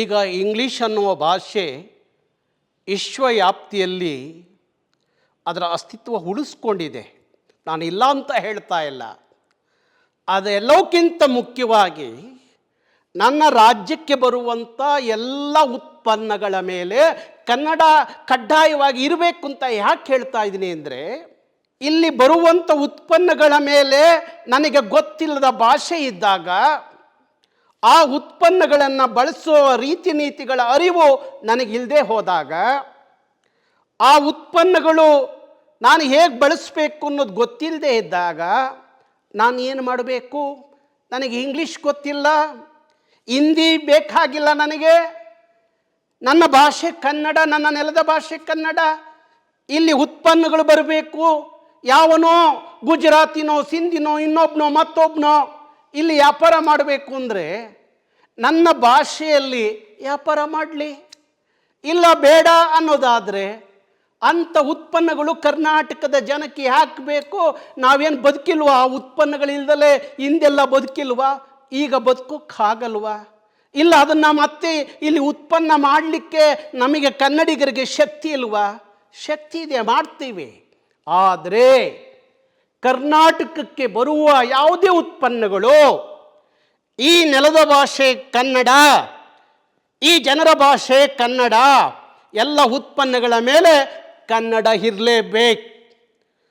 ಈಗ ಇಂಗ್ಲೀಷ್ ಅನ್ನುವ ಭಾಷೆ ವಿಶ್ವವ್ಯಾಪ್ತಿಯಲ್ಲಿ ಅದರ ಅಸ್ತಿತ್ವ ಉಳಿಸ್ಕೊಂಡಿದೆ. ನಾನು ಇಲ್ಲ ಅಂತ ಹೇಳ್ತಾ ಇಲ್ಲ. ಅದೆಲ್ಲವಕ್ಕಿಂತ ಮುಖ್ಯವಾಗಿ ನನ್ನ ರಾಜ್ಯಕ್ಕೆ ಬರುವಂಥ ಎಲ್ಲ ಉತ್ಪನ್ನಗಳ ಮೇಲೆ ಕನ್ನಡ ಕಡ್ಡಾಯವಾಗಿ ಇರಬೇಕು ಅಂತ ಯಾಕೆ ಹೇಳ್ತಾ ಇದ್ದೀನಿ ಅಂದರೆ, ಇಲ್ಲಿ ಬರುವಂಥ ಉತ್ಪನ್ನಗಳ ಮೇಲೆ ನನಗೆ ಗೊತ್ತಿಲ್ಲದ ಭಾಷೆ ಇದ್ದಾಗ ಆ ಉತ್ಪನ್ನಗಳನ್ನು ಬಳಸೋ ರೀತಿ ನೀತಿಗಳ ಅರಿವು ನನಗಿಲ್ಲದೆ ಹೋದಾಗ ಆ ಉತ್ಪನ್ನಗಳು ನಾನು ಹೇಗೆ ಬಳಸಬೇಕು ಅನ್ನೋದು ಗೊತ್ತಿಲ್ಲದೆ ಇದ್ದಾಗ ನಾನು ಏನು ಮಾಡಬೇಕು? ನನಗೆ ಇಂಗ್ಲೀಷ್ ಗೊತ್ತಿಲ್ಲ. ಹಿಂದಿ ಬೇಕಾಗಿಲ್ಲ ನನಗೆ. ನನ್ನ ಭಾಷೆ ಕನ್ನಡ, ನನ್ನ ನೆಲದ ಭಾಷೆ ಕನ್ನಡ. ಇಲ್ಲಿ ಉತ್ಪನ್ನಗಳು ಬರಬೇಕು. ಯಾವನೋ ಗುಜರಾತಿನೋ, ಸಿಂಧಿನೋ ಇನ್ನೊಬ್ಬನೋ ಮತ್ತೊಬ್ಬನೋ ಇಲ್ಲಿ ವ್ಯಾಪಾರ ಮಾಡಬೇಕು ಅಂದರೆ ನನ್ನ ಭಾಷೆಯಲ್ಲಿ ವ್ಯಾಪಾರ ಮಾಡಲಿ. ಇಲ್ಲ ಬೇಡ ಅನ್ನೋದಾದರೆ ಅಂಥ ಉತ್ಪನ್ನಗಳು ಕರ್ನಾಟಕದ ಜನಕ್ಕೆ ಹಾಕಬೇಕು ನಾವೇನು ಬದುಕಿಲ್ವ? ಆ ಉತ್ಪನ್ನಗಳಿಲ್ದಲೇ ಹಿಂದೆಲ್ಲ ಬದುಕಿಲ್ವ? ಈಗ ಬದುಕೋಕ್ಕಾಗಲ್ವ? ಇಲ್ಲ ಅದನ್ನು ಮತ್ತೆ ಇಲ್ಲಿ ಉತ್ಪನ್ನ ಮಾಡಲಿಕ್ಕೆ ನಮಗೆ ಕನ್ನಡಿಗರಿಗೆ ಶಕ್ತಿ ಇಲ್ವಾ? ಶಕ್ತಿ ಇದೆ, ಮಾಡ್ತೀವಿ. ಆದರೆ ಕರ್ನಾಟಕಕ್ಕೆ ಬರುವ ಯಾವುದೇ ಉತ್ಪನ್ನಗಳು ಈ ನೆಲದ ಭಾಷೆ ಕನ್ನಡ, ಈ ಜನರ ಭಾಷೆ ಕನ್ನಡ, ಎಲ್ಲ ಉತ್ಪನ್ನಗಳ ಮೇಲೆ ಕನ್ನಡ ಇರಲೇಬೇಕು.